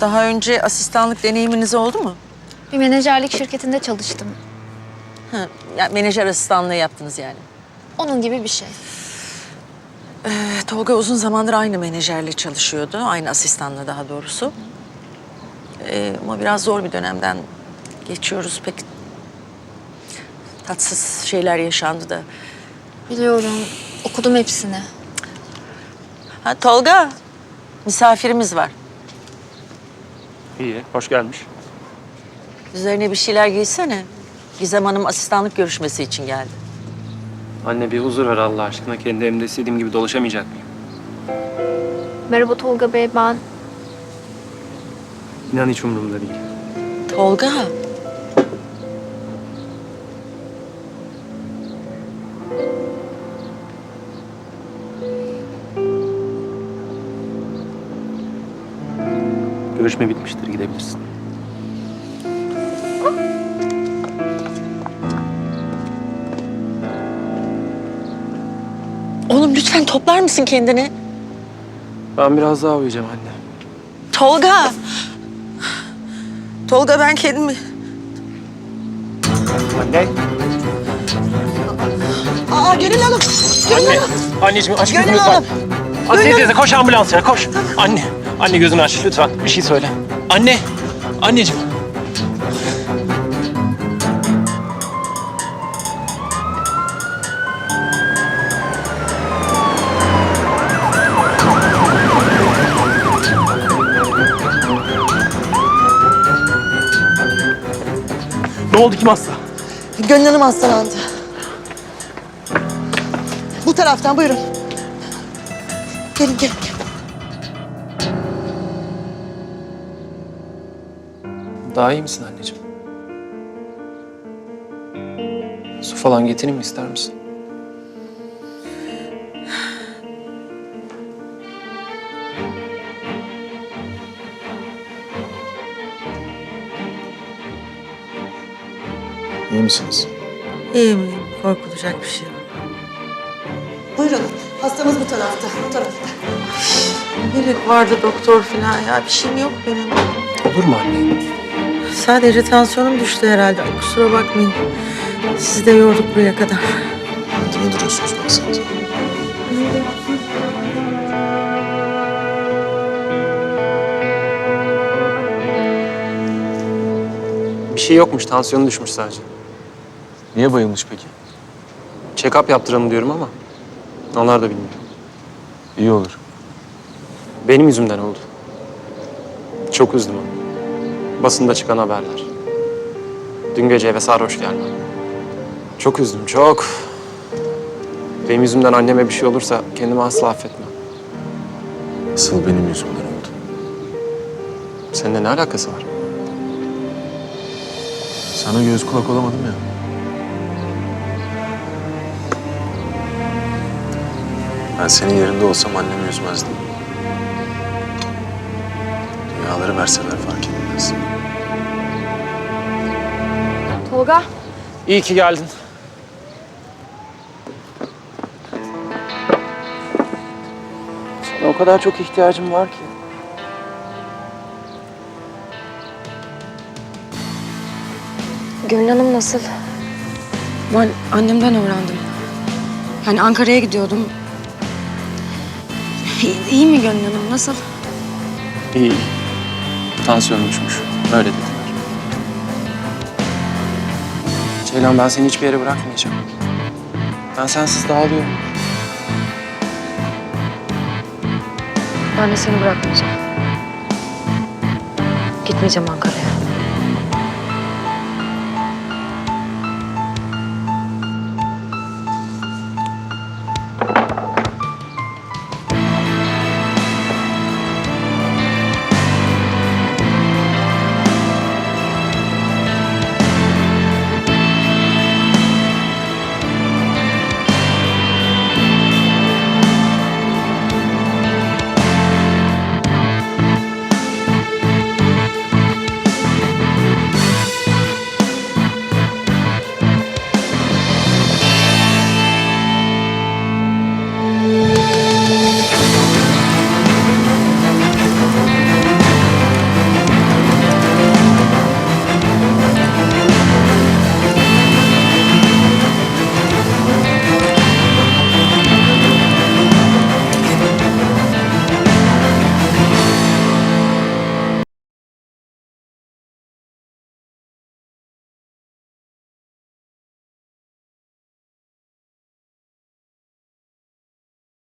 Daha önce asistanlık deneyiminiz oldu mu? Bir menajerlik şirketinde çalıştım. Ha, yani menajer asistanlığı yaptınız yani. Onun gibi bir şey. Ee, Tolga uzun zamandır aynı menajerle çalışıyordu. Aynı asistanla daha doğrusu. Ee, ama biraz zor bir dönemden geçiyoruz. Pek tatsız şeyler yaşandı da. Biliyorum. Okudum hepsini. Ha Tolga, misafirimiz var. İyi, hoş gelmiş. Üzerine bir şeyler giysene. Gizem Hanım asistanlık görüşmesi için geldi. Anne bir huzur ver Allah aşkına. Kendi evimde istediğim gibi dolaşamayacak mıyım? Merhaba Tolga Bey ben. İnan hiç umurumda değil. Tolga. Görüşme bitmiştir, gidebilirsin. Oğlum lütfen toplar mısın kendini? Ben biraz daha uyuyacağım anne. Tolga. Tolga ben kendimi... Anne. Aa Gönül Hanım. Gönül Anne. Hanım. Anneciğim aç Gönül gözünü lütfen. Hanım. Asiye Gönül teyze koş ambulansına koş. Anne. Anne gözünü aç lütfen. Bir şey söyle. Anne. Anneciğim. Ne oldu kim hasta? Gönül Hanım hastalandı. Bu taraftan buyurun. Gelin gelin. gelin. Daha iyi misin anneciğim? Su falan getireyim mi ister misin? İyi misiniz? İyiyim iyiyim. Korkulacak bir şey yok. Buyurun. Hastamız bu tarafta. Bu tarafta. Gerek vardı doktor falan ya. Bir şeyim yok benim. Olur mu anne? Sadece tansiyonum düştü herhalde. Kusura bakmayın. Sizi de yorduk buraya kadar. Ne duruyorsunuz baksanıza? Bir şey yokmuş, tansiyonu düşmüş sadece. Niye bayılmış peki? Check-up yaptıralım diyorum ama onlar da bilmiyor. İyi olur. Benim yüzümden oldu. Çok üzdüm onu. Basında çıkan haberler. Dün gece eve sarhoş gelme. Çok üzdüm, çok. Benim yüzümden anneme bir şey olursa kendimi asla affetmem. Asıl benim yüzümden oldu. Seninle ne alakası var? Sana göz kulak olamadım ya. Ben senin yerinde olsam annemi üzmezdim. Dünyaları verseler fark etmez. Tolga. İyi ki geldin. Sana o kadar çok ihtiyacım var ki. Gönül Hanım nasıl? Ben annemden öğrendim. Yani Ankara'ya gidiyordum. İyi, iyi mi Gönül Hanım? Nasıl? İyi. Tansiyon düşmüş. Öyle dediler. Ceylan ben seni hiçbir yere bırakmayacağım. Ben sensiz dağılıyorum. Ben de seni bırakmayacağım. Gitmeyeceğim Ankara'ya.